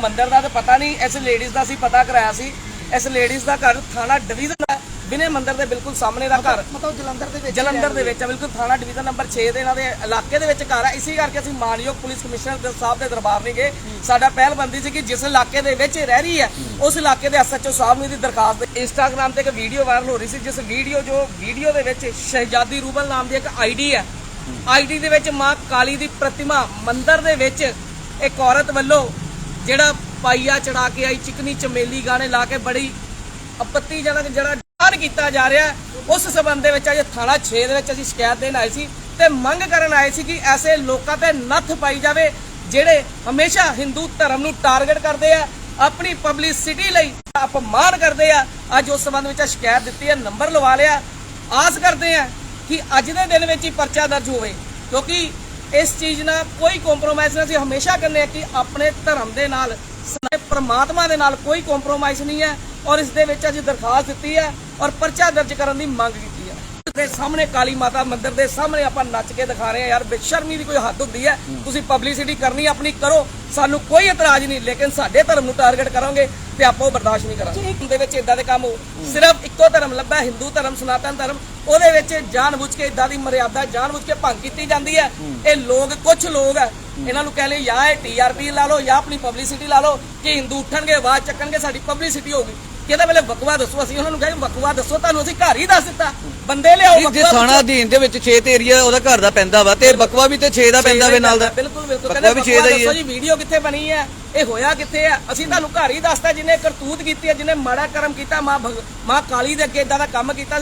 ਮੰਦਿਰ ਦਾ ਤਾਂ ਪਤਾ ਨਹੀਂ ਇਸ ਲੇਡੀਜ਼ ਦਾ ਸੀ ਪਤਾ ਕਰਾਇਆ ਸੀ। ਇਸ ਲੇਡੀਜ਼ ਦਾ ਘਰ ਥਾਣਾ ਡਿਵੀਜ਼ਨ ਹੈ ਬਿਨੇ ਮੰਦਿਰ ਦੇ ਬਿਲਕੁਲ ਸਾਹਮਣੇ ਦਾ ਘਰ। ਮਤਲਬ ਜਲੰਧਰ ਦੇ ਵਿੱਚ ਜਲੰਧਰ ਦੇ ਵਿੱਚ ਬਿਲਕੁਲ ਥਾਣਾ ਡਿਵੀਜ਼ਨ ਨੰਬਰ 6 ਦੇ ਇਹਨਾਂ ਦੇ ਇਲਾਕੇ ਦੇ ਵਿੱਚ ਘਰ ਹੈ। ਇਸੇ ਕਰਕੇ ਅਸੀਂ ਮਾਨਯੋਗ ਪੁਲਿਸ ਕਮਿਸ਼ਨਰ ਦੇ ਸਾਹਿਬ ਦੇ ਦਰਬਾਰ ਨਹੀਂ ਗਏ ਸਾਡਾ ਪਹਿਲ ਬੰਦੀ ਸੀ ਕਿ ਜਿਸ ਇਲਾਕੇ ਦੇ ਵਿੱਚ ਰਹਿ ਰਹੀ ਹੈ ਉਸ ਇਲਾਕੇ ਦੇ ਐਸਐਚਓ ਸਾਹਿਬ ਨੂੰ ਇਹਦੀ ਦਰਖਾਸਤ ਇੰਸਟਾਗ੍ਰam ਤੇ ਇੱਕ ਵੀਡੀਓ ਵਾਇਰਲ ਹੋ ਰਹੀ ਸੀ ਜਿਸ ਵੀਡੀਓ ਜੋ ਵੀਡੀਓ ਦੇ ਵਿੱਚ ਸ਼ਹਿਜ਼ਾਦੀ ਰੂਬਲ ਨਾਮ ਦੀ ਇੱਕ ਆਈਡੀ ਹੈ। ਆਈਡੀ ਦੇ ਵਿੱਚ ਮਾਂ ਕਾਲੀ ਦੀ ਪ੍ਰਤਿਮਾ ਮੰਦਿਰ ਦੇ ਵਿੱਚ ਇੱਕ ਔਰਤ ਵੱਲੋਂ ਜਿਹੜਾ ਪਾਈਆ ਚੜਾ ਕੇ ਆਈ, ਚਿਕਨੀ ਚਮੇਲੀ ਗਾਣੇ ਲਾ ਕੇ ਬੜੀ ਆਪੱਤੀਜਨਕ ਜਿਹੜਾ ਡਾਨ ਕੀਤਾ ਜਾ ਰਿਹਾ ਉਸ ਸਬੰਧ ਦੇ ਵਿੱਚ ਅੱਜ ਥਾਣਾ 6 ਦੇ ਵਿੱਚ ਅਸੀਂ ਸ਼ਿਕਾਇਤ ਦੇਣ ਆਏ ਸੀ ਤੇ ਮੰਗ ਕਰਨ ਆਏ ਸੀ ਕਿ ਐਸੇ ਲੋਕਾਂ ਤੇ ਨੱਥ ਪਾਈ ਜਾਵੇ ਜਿਹੜੇ ਹਮੇਸ਼ਾ ਹਿੰਦੂ ਧਰਮ ਨੂੰ ਟਾਰਗੇਟ ਕਰਦੇ ਆ, ਆਪਣੀ ਪਬਲਿਸਿਟੀ ਲਈ ਅਪਮਾਨ ਕਰਦੇ ਆ। ਅੱਜ ਉਸ ਸਬੰਧ ਵਿੱਚ ਸ਼ਿਕਾਇਤ ਦਿੱਤੀ ਹੈ, ਨੰਬਰ ਲਵਾ ਲਿਆ। ਆਸ ਕਰਦੇ ਆ ਕਿ ਅੱਜ ਦੇ ਦਿਨ ਵਿੱਚ ਹੀ ਪਰਚਾ ਦਰਜ ਹੋਵੇ, ਕਿਉਂਕਿ ਇਸ ਚੀਜ਼ ਨਾਲ ਕੋਈ ਕੰਪਰੋਮਾਈਜ਼ ਨਹੀਂ। ਅਸੀਂ ਹਮੇਸ਼ਾ ਕਹਿੰਦੇ ਆ ਕਿ ਆਪਣੇ ਧਰਮ ਦੇ ਨਾਲ, ਸਾਡੇ ਪ੍ਰਮਾਤਮਾ ਦੇ ਨਾਲ ਕੋਈ ਕੰਪਰੋਮਾਈਜ਼ ਨਹੀਂ ਹੈ। ਔਰ ਇਸ ਦੇ ਵਿੱਚ ਅਸੀਂ ਦਰਖਾਸਤ ਦਿੱਤੀ ਹੈ ਔਰ ਪਰਚਾ ਦਰਜ ਕਰਨ ਦੀ ਮੰਗ ਕੀਤੀ ਦੇ ਸਾਹਮਣੇ ਕਾਲੀ ਮਾਤਾ ਮੰਦਿਰ ਦੇ ਸਾਹਮਣੇ ਆਪਾਂ ਨੱਚ ਕੇ ਦਿਖਾ ਰਹੇ ਹਾਂ। ਯਾਰ ਬੇਸ਼ਰਮੀ ਦੀ ਕੋਈ ਹੱਦ ਹੁੰਦੀ ਹੈ। ਤੁਸੀਂ ਪਬਲਿਸਿਟੀ ਕਰਨੀ ਆਪਣੀ ਕਰੋ। ਸਾਨੂੰ ਕੋਈ ਇਤਰਾਜ਼ ਨਹੀਂ ਲੇਕਿਨ ਸਾਡੇ ਧਰਮ ਨੂੰ ਟਾਰਗੇਟ ਕਰੋਗੇ ਤੇ ਆਪਾਂ ਉਹ ਬਰਦਾਸ਼ਤ ਨਹੀਂ ਕਰਾਂਗੇ। ਦੇ ਵਿੱਚ ਇਦਾਂ ਦੇ ਕੰਮ ਹੋ। ਸਿਰਫ ਇੱਕੋ ਧਰਮ ਲੱਭਾ ਹਿੰਦੂ ਧਰਮ ਸਨਾਤਨ ਧਰਮ ਉਹਦੇ ਵਿੱਚ ਜਾਣਬੁੱਝ ਕੇ ਇਦਾਂ ਦੀ ਮਰਿਆਦਾ ਜਾਣਬੁੱਝ ਕੇ ਭੰਗ ਕੀਤੀ ਜਾਂਦੀ ਹੈ। ਇਹ ਲੋਕ ਕੁਝ ਲੋਕ ਹੈ। ਇਹਨਾਂ ਨੂੰ ਕਹਿ ਲਈ ਜਾਂ ਇਹ ਟੀਆਰਪੀ ਲਾ ਲਓ ਜਾਂ ਆਪਣੀ ਪਬਲਿਸਿਟੀ ਲਾ ਲਓ ਕਿ ਹਿੰਦੂ ਉੱਠਣਗੇ ਆਵਾਜ਼ ਚੱਕਣਗੇ ਸਾਡੀ ਪਬਲਿਸਿਟੀ ਹੋਊਗੀ। ਕਿਹਦਾ ਵੇਲੇ ਬਕਵਾ ਦੱਸੋ ਅਸੀਂ ਉਹਨਾਂ ਨੂੰ ਕਹੇ ਬਕਵਾ ਦੱਸੋ ਤੁਹਾਨੂੰ ਅਸੀਂ ਘਰ ਹੀ ਦੱਸ ਦਿੱਤਾ। ਬੰਦੇ ਲਿਆਓ ਜੇ ਬਕਵਾ ਥਾਣਾ ਅਧੀਨ ਦੇ ਵਿੱਚ 6 ਤੇ ਏਰੀਆ ਉਹਦਾ ਘਰ ਦਾ ਪੈਂਦਾ ਵਾ ਤੇ ਬਕਵਾ ਵੀ ਤੇ 6 ਦਾ ਪੈਂਦਾ ਵੇ ਨਾਲ ਦਾ। ਬਿਲਕੁਲ ਬਿਲਕੁਲ। ਬਕਵਾ ਕਹਿੰਦੇ ਵੀ 6 ਦਾ ਹੀ ਦੱਸੋ ਹੈ ਜੀ ਵੀਡੀਓ ਕਿੱਥੇ ਬਣੀ ਹੈ ਇਹ ਹੋਇਆ ਕਿੱਥੇ ਹੈ ਅਸੀਂ ਤੁਹਾਨੂੰ ਘਰ ਹੀ ਦੱਸਤਾ ਜਿਹਨੇ ਕਰਤੂਤ ਕੀਤੀ ਹੈ ਜਿਹਨੇ ਮਾੜਾ ਕਰਮ ਕੀਤਾ ਮਾਂ ਮਾਂ ਕਾਲੀ ਦੇ ਅੱਗੇ ਇਦਾਂ ਦਾ ਕੰਮ ਕੀਤਾ